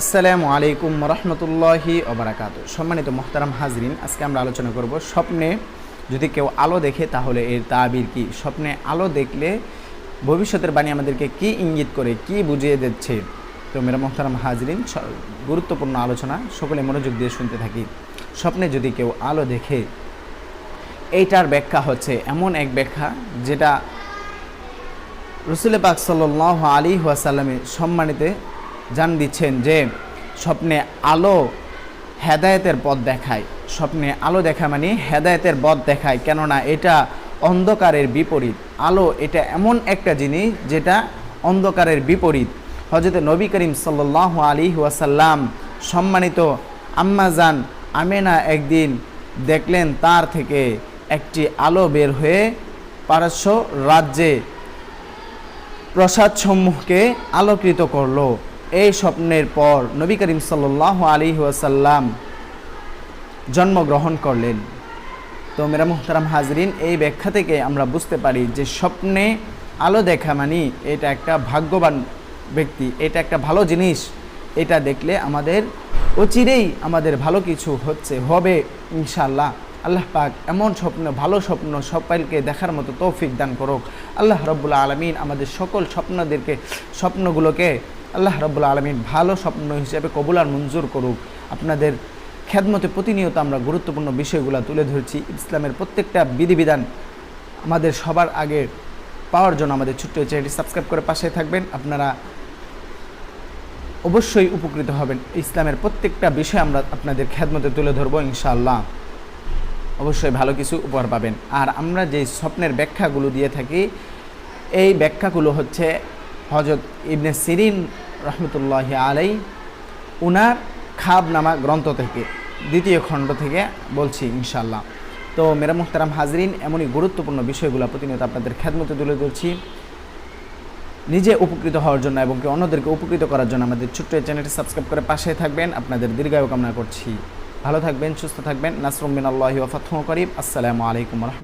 আসসালামু আলাইকুম রহমতুল্লাহি ওবরাকাত। সম্মানিত মোহতারাম হাজরিন, আজকে আমরা আলোচনা করব স্বপ্নে যদি কেউ আলো দেখে, তাহলে এর তাবির কি? স্বপ্নে আলো দেখলে ভবিষ্যতের বাণী আমাদেরকে কি ইঙ্গিত করে, কি বুঝিয়ে দিচ্ছে? তো মেরা মোহতারাম হাজরিন গুরুত্বপূর্ণ আলোচনা, সকলে মনোযোগ দিয়ে শুনতে থাকি। স্বপ্নে যদি কেউ আলো দেখে, এইটার ব্যাখ্যা হচ্ছে এমন এক ব্যাখ্যা যেটা রসুল পাক সাল্লাহ আলী ওয়াসাল্লামে সম্মানিতে জান দিচ্ছেন যে স্বপ্নে আলো হেদায়েতের পথ দেখায়। স্বপ্নে আলো দেখা মানে হেদায়েতের পথ দেখায়। কেননা এটা অন্ধকারের বিপরীত। আলো এটা এমন একটা জিনিস যেটা অন্ধকারের বিপরীত। হজরত নবী করিম সাল্লাহ আলী ওয়াসাল্লাম সম্মানিত আম্মাজান আমেনা একদিন দেখলেন তার থেকে একটি আলো বের হয়ে পারস্য রাজ্যে প্রসাদ সমূহকে আলোকিত করল। এই স্বপ্নের পর নবী করিম সাল্লাহ আলী ওয়াসাল্লাম জন্মগ্রহণ করলেন। তো মেরা মুহতারাম হাজরিন, এই ব্যাখ্যা থেকে আমরা বুঝতে পারি যে স্বপ্নে আলো দেখা মানে এটা একটা ভাগ্যবান ব্যক্তি, এটা একটা ভালো জিনিস। এটা দেখলে আমাদের অচিরেই আমাদের ভালো কিছু হচ্ছে, হবে ইনশাল্লাহ আল্লাহ পাক এমন স্বপ্ন, ভালো স্বপ্ন সবাইকে দেখার মতো তৌফিক দান করুক। আল্লাহ রব্বুল্লা আলমিন আমাদের সকল স্বপ্নদেরকে, স্বপ্নগুলোকে আল্লাহ রব্বুল্লা আলমিন ভালো স্বপ্ন হিসেবে কবুল আর মঞ্জুর করুক। আপনাদের খেদমতে প্রতিনিয়ত আমরা গুরুত্বপূর্ণ বিষয়গুলো তুলে ধরছি। ইসলামের প্রত্যেকটা বিধিবিধান আমাদের সবার আগে পাওয়ার জন্য আমাদের ছোট্ট চ্যানেলটি সাবস্ক্রাইব করে পাশে থাকবেন। আপনারা অবশ্যই উপকৃত হবেন। ইসলামের প্রত্যেকটা বিষয় আমরা আপনাদের খেদমতে তুলে ধরবো ইনশাআল্লাহ। অবশ্যই ভালো কিছু উপহার পাবেন। আর আমরা যে স্বপ্নের ব্যাখ্যাগুলো দিয়ে থাকি, এই ব্যাখ্যাগুলো হচ্ছে হজরত ইবনে সিরিন রহমতুল্লাহ আলাই উনার খাব নামা গ্রন্থ থেকে, দ্বিতীয় খণ্ড থেকে বলছি ইনশাল্লাহ তো মেরা মুখতারাম হাজরিন, এমনই গুরুত্বপূর্ণ বিষয়গুলো প্রতিনিয়ত আপনাদের খেদমতে তুলে ধরছি। নিজে উপকৃত হওয়ার জন্য এবং কি অন্যদেরকে উপকৃত করার জন্য আমাদের ছোট্ট এই চ্যানেলটি সাবস্ক্রাইব করে পাশে থাকবেন। আপনাদের দীর্ঘায়ু কামনা করছি। ভালো থাকবেন, সুস্থ থাকবেন। নাসরুম বিন আল্লাহি ওয়া ফাতহু করিম। আসসালামু আলাইকুম রহমতুল্লাহ।